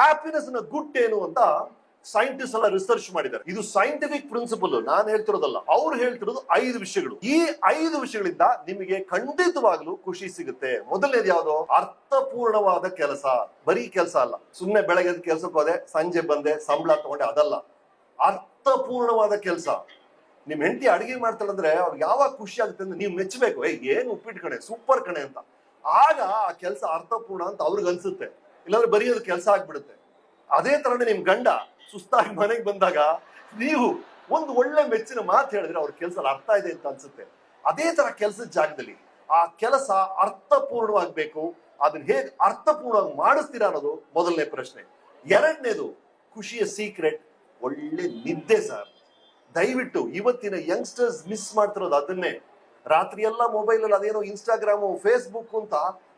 ಹ್ಯಾಪಿನೆಸ್ನ good ಏನು ಅಂತ scientist ಎಲ್ಲ ರಿಸರ್ಚ್ ಮಾಡಿದ್ದಾರೆ. ಇದು ಸೈಂಟಿಫಿಕ್ ಪ್ರಿನ್ಸಿಪಲ್ ನಾನು ಹೇಳ್ತಿರೋದಲ್ಲ, ಅವ್ರು ಹೇಳ್ತಿರೋದು ಐದು ವಿಷಯಗಳು. ಈ ಐದು ವಿಷಯಗಳಿಂದ ನಿಮಗೆ ಖಂಡಿತವಾಗ್ಲೂ ಖುಷಿ ಸಿಗುತ್ತೆ. ಮೊದಲನೇದು ಯಾವುದು? ಅರ್ಥಪೂರ್ಣವಾದ ಕೆಲಸ. ಬರೀ ಕೆಲಸ ಅಲ್ಲ. ಸುಮ್ಮನೆ ಬೆಳಗ್ಗೆ ಕೆಲಸಕ್ಕೆ ಹೋದೆ, ಸಂಜೆ ಬಂದೆ, ಸಂಬಳ ತಗೊಂಡೆ, ಅದಲ್ಲ. ಅರ್ಥಪೂರ್ಣವಾದ ಕೆಲಸ. ನಿಮ್ ಹೆಂಡತಿ ಅಡಿಗೆ ಮಾಡ್ತಾಳಂದ್ರೆ ಅವ್ರಿಗೆ ಯಾವಾಗ ಖುಷಿ ಆಗುತ್ತೆ ಅಂದ್ರೆ ನೀವು ಮೆಚ್ಚಬೇಕು. ಏ ಏನು ಉಪ್ಪಿಟ್ಟು ಕಣೆ, ಸೂಪರ್ ಕಣೆ ಅಂತ. ಆಗ ಆ ಕೆಲಸ ಅರ್ಥಪೂರ್ಣ ಅಂತ ಅವ್ರಿಗೆ ಅನ್ಸುತ್ತೆ ಇಲ್ಲಾಂದ್ರೆ ಬರೆಯೋದು ಕೆಲಸ ಆಗ್ಬಿಡುತ್ತೆ. ಅದೇ ತರನೇ ನಿಮ್ ಗಂಡ ಸುಸ್ತಾಗಿ ಮನೆಗೆ ಬಂದಾಗ ನೀವು ಒಂದು ಒಳ್ಳೆ ಮೆಚ್ಚಿನ ಮಾತು ಹೇಳಿದ್ರೆ ಅವ್ರ ಕೆಲಸ ಅರ್ಥ ಇದೆ ಅಂತ ಅನ್ಸುತ್ತೆ. ಅದೇ ತರ ಕೆಲಸದ ಜಾಗದಲ್ಲಿ ಆ ಕೆಲಸ ಅರ್ಥಪೂರ್ಣವಾಗಬೇಕು. ಅದನ್ನ ಹೇಗೆ ಅರ್ಥಪೂರ್ಣವಾಗಿ ಮಾಡಿಸ್ತೀರಾ ಅನ್ನೋದು ಮೊದಲನೇ ಪ್ರಶ್ನೆ. ಎರಡನೇದು, ಖುಷಿಯ ಸೀಕ್ರೆಟ್ ಒಳ್ಳೆ ನಿದ್ದೆ ಸರ್. ದಯವಿಟ್ಟು ಇವತ್ತಿನ ಯಂಗ್ಸ್ಟರ್ಸ್ ಮಿಸ್ ಮಾಡ್ತಿರೋದು ಅದನ್ನೇ. ರಾತ್ರಿ ಎಲ್ಲ ಮೊಬೈಲ್ ಅಲ್ಲಿ ಅದೇನೋ ಇನ್ಸ್ಟಾಗ್ರಾಮು ಫೇಸ್ಬುಕ್ ಅಂತ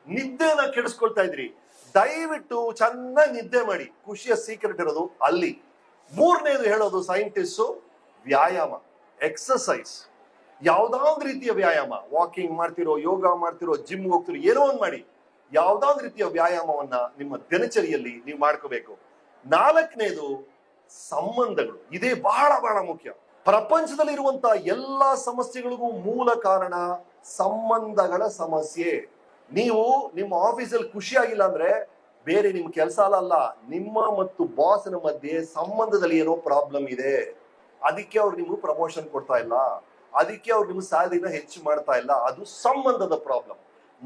ನಿದ್ದೆನ ಕೆಡಿಸ್ಕೊಳ್ತಾ ಇದ್ರಿ. ದಯವಿಟ್ಟು ಚೆನ್ನಾಗಿ ನಿದ್ದೆ ಮಾಡಿ. ಖುಷಿಯ ಸೀಕ್ರೆಟ್ ಇರೋದು ಅಲ್ಲಿ. ಮೂರನೇದು ಹೇಳೋದು ಸೈಂಟಿಸ್ಟ್ ವ್ಯಾಯಾಮ ಎಕ್ಸಸೈಸ್ ಯಾವ್ದಾದ್ ರೀತಿಯ ವ್ಯಾಯಾಮ? ವಾಕಿಂಗ್ ಮಾಡ್ತಿರೋ, ಯೋಗ ಮಾಡ್ತಿರೋ ಜಿಮ್ ಹೋಗ್ತಿರೋ, ಏನೋ ಒಂದು ಮಾಡಿ. ಯಾವ್ದಾದ್ ರೀತಿಯ ವ್ಯಾಯಾಮವನ್ನ ನಿಮ್ಮ ದಿನಚರಿಯಲ್ಲಿ ನೀವು ಮಾಡ್ಕೋಬೇಕು. ನಾಲ್ಕನೇದು ಸಂಬಂಧಗಳು. ಇದೇ ಬಹಳ ಬಹಳ ಮುಖ್ಯ. ಪ್ರಪಂಚದಲ್ಲಿರುವಂತಹ ಎಲ್ಲಾ ಸಮಸ್ಯೆಗಳಿಗೂ ಮೂಲ ಕಾರಣ ಸಂಬಂಧಗಳ ಸಮಸ್ಯೆ. ನೀವು ನಿಮ್ಮ ಆಫೀಸಲ್ಲಿ ಖುಷಿಯಾಗಿಲ್ಲ ಅಂದ್ರೆ ಬೇರೆ ನಿಮ್ ಕೆಲಸ ಅಲ್ಲ ನಿಮ್ಮ ಮತ್ತು ಬಾಸ್ನ ಮಧ್ಯೆ ಸಂಬಂಧದಲ್ಲಿ ಏನೋ ಪ್ರಾಬ್ಲಮ್ ಇದೆ. ಅದಕ್ಕೆ ಅವ್ರು ನಿಮ್ಗೆ ಪ್ರಮೋಷನ್ ಕೊಡ್ತಾ ಇಲ್ಲ. ಅದಕ್ಕೆ ಅವ್ರು ನಿಮ್ಗೆ ಸಾಲದಿಂದ ಹೆಚ್ಚು ಮಾಡ್ತಾ ಇಲ್ಲ. ಅದು ಸಂಬಂಧದ ಪ್ರಾಬ್ಲಮ್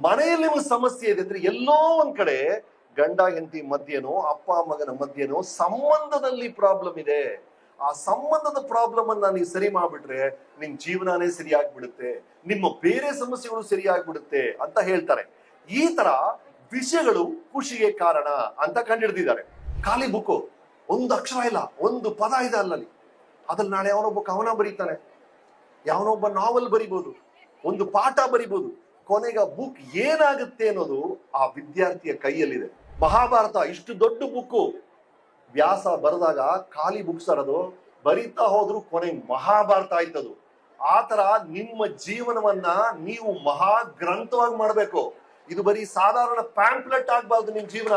ಮನೆಯಲ್ಲಿ ನಿಮ್ಗೆ ಸಮಸ್ಯೆ ಇದೆ ಅಂದ್ರೆ ಎಲ್ಲೋ ಒಂದ್ ಕಡೆ ಗಂಡ, ಹೆಂಡತಿ ಮಧ್ಯನೋ, ಅಪ್ಪ, ಮಗನ ಮಧ್ಯೆನೋ ಸಂಬಂಧದಲ್ಲಿ ಪ್ರಾಬ್ಲಮ್ ಇದೆ. ಆ ಸಂಬಂಧದ ಪ್ರಾಬ್ಲಮ್ ಅನ್ನ ನೀವು ಸರಿ ಮಾಡ್ಬಿಟ್ರೆ ನಿಮ್ ಜೀವನನೇ ಸರಿಯಾಗ್ಬಿಡುತ್ತೆ, ನಿಮ್ಮ ಬೇರೆ ಸಮಸ್ಯೆಗಳು ಸರಿಯಾಗ್ಬಿಡುತ್ತೆ ಅಂತ ಹೇಳ್ತಾರೆ. ಈ ತರ ವಿಷಯಗಳು ಖುಷಿಗೆ ಕಾರಣ ಅಂತ ಕಂಡಿಡ್ದಿದ್ದಾರೆ ಖಾಲಿ ಬುಕ್ಕು, ಒಂದು ಅಕ್ಷರ ಇಲ್ಲ, ಒಂದು ಪದ ಇದೆ ಅಲ್ಲಲ್ಲಿ ಅದ್ರಲ್ಲಿ ನಾಳೆ ಯಾವನೊಬ್ಬ ಕವನ ಬರೀತಾನೆ. ಯಾವನೊಬ್ಬ ನಾವಲ್ ಬರಿಬೋದು, ಒಂದು ಪಾಠ ಬರಿಬೋದು. ಕೊನೆಗೆ ಬುಕ್ ಏನಾಗುತ್ತೆ ಅನ್ನೋದು ಆ ವಿದ್ಯಾರ್ಥಿಯ ಕೈಯಲ್ಲಿದೆ. ಮಹಾಭಾರತ, ಇಷ್ಟು ದೊಡ್ಡ ಬುಕ್ಕು ವ್ಯಾಸ ಬರೆದಾಗ ಖಾಲಿ ಬುಕ್ಸ್ ಅರದು, ಬರಿತಾ ಹೋದ್ರು ಕೊನೆಗೆ ಮಹಾಭಾರತ ಆಯ್ತದು. ಆ ತರ ನಿಮ್ಮ ಜೀವನವನ್ನ ನೀವು ಮಹಾ ಗ್ರಂಥವಾಗಿ ಮಾಡಬೇಕು. ಇದು ಬರೀ ಸಾಧಾರಣ ಪ್ಯಾಂಪ್ಲೆಟ್ ಆಗ್ಬಾರ್ದು ನಿಮ್ ಜೀವನ.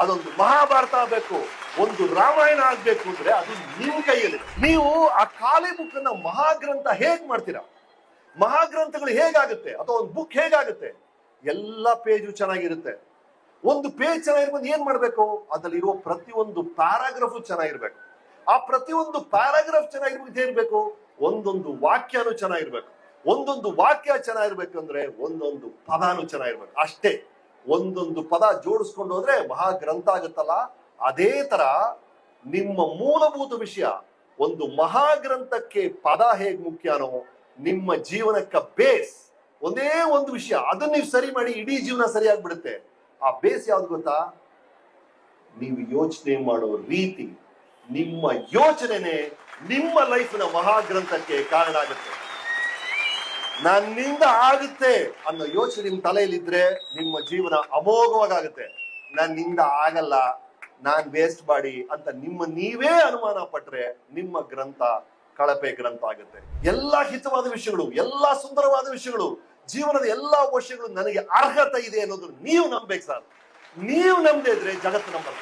ಅದೊಂದು ಮಹಾಭಾರತ ಆಗ್ಬೇಕು. ಒಂದು ರಾಮಾಯಣ ಆಗ್ಬೇಕು ಅಂದ್ರೆ ಅದು ನಿಮ್ ಕೈಯಲ್ಲಿ. ನೀವು ಆ ಖಾಲಿ ಬುಕ್ ಅನ್ನ ಮಹಾಗ್ರಂಥ ಹೇಗ್ ಮಾಡ್ತೀರಾ? ಮಹಾಗ್ರಂಥಗಳು ಹೇಗಾಗುತ್ತೆ? ಅಥವಾ ಒಂದು ಬುಕ್ ಹೇಗಾಗುತ್ತೆ? ಎಲ್ಲ ಪೇಜು ಚೆನ್ನಾಗಿರುತ್ತೆ. ಒಂದು ಪೇಜ್ ಚೆನ್ನಾಗಿರ್ಬೋದು ಏನ್ ಮಾಡ್ಬೇಕು? ಅದ್ರಲ್ಲಿರುವ ಪ್ರತಿಯೊಂದು ಪ್ಯಾರಾಗ್ರಾಫು ಚೆನ್ನಾಗಿರ್ಬೇಕು. ಆ ಪ್ರತಿಯೊಂದು ಪ್ಯಾರಾಗ್ರಾಫ್ ಚೆನ್ನಾಗಿರ್ಬೇಕು, ಏನ್ಬೇಕು? ಒಂದೊಂದು ವಾಕ್ಯನೂ ಚೆನ್ನಾಗಿರ್ಬೇಕು. ಒಂದೊಂದು ವಾಕ್ಯ ಚೆನ್ನಾಗಿರ್ಬೇಕು ಅಂದ್ರೆ ಒಂದೊಂದು ಪದಾನು ಚೆನ್ನಾಗಿರ್ಬೇಕು. ಅಷ್ಟೇ. ಒಂದೊಂದು ಪದ ಜೋಡಿಸ್ಕೊಂಡು ಹೋದ್ರೆ ಮಹಾ ಗ್ರಂಥ ಆಗುತ್ತಲ್ಲ? ಅದೇ ತರ ನಿಮ್ಮ ಮೂಲಭೂತ ವಿಷಯ, ಒಂದು ಮಹಾಗ್ರಂಥಕ್ಕೆ ಪದ ಹೇಗ್ ಮುಖ್ಯನೋ, ನಿಮ್ಮ ಜೀವನಕ್ಕ ಬೇಸ್ ಒಂದೇ ಒಂದು ವಿಷಯ. ಅದನ್ನ ನೀವು ಸರಿ ಮಾಡಿ, ಇಡೀ ಜೀವನ ಸರಿಯಾಗ್ಬಿಡುತ್ತೆ ಆ ಬೇಸ್ ಯಾವ್ದು ಗೊತ್ತಾ? ನೀವು ಯೋಚನೆ ಮಾಡೋ ರೀತಿ, ನಿಮ್ಮ ಯೋಚನೆನೆ ನಿಮ್ಮ ಲೈಫ್ನ ಮಹಾಗ್ರಂಥಕ್ಕೆ ಕಾರಣ ಆಗುತ್ತೆ. ನನ್ನಿಂದ ಆಗುತ್ತೆ ಅನ್ನೋ ಯೋಚನೆ ನಿಮ್ ತಲೆಯಲ್ಲಿದ್ರೆ ನಿಮ್ಮ ಜೀವನ ಅಮೋಘವಾಗುತ್ತೆ. ನನ್ನಿಂದ ಆಗಲ್ಲ, ನಾನ್ ವೇಸ್ಟ್ ಮಾಡಿ ಅಂತ ನಿಮ್ಮ ನೀವೇ ಅನುಮಾನ ಪಟ್ರೆ ನಿಮ್ಮ ಗ್ರಂಥ ಕಳಪೆ ಗ್ರಂಥ ಆಗುತ್ತೆ. ಎಲ್ಲಾ ಹಿತವಾದ ವಿಷಯಗಳು, ಎಲ್ಲಾ ಸುಂದರವಾದ ವಿಷಯಗಳು ಜೀವನದ ಎಲ್ಲಾ ವಿಷಯಗಳು ನನಗೆ ಅರ್ಹತೆ ಇದೆ ಅನ್ನೋದು ನೀವು ನಂಬಬೇಕು ಸರ್. ನೀವು ನಂಬದೇ ಇದ್ರೆ ಜಗತ್ತು ನಂಬಲ್ಲ.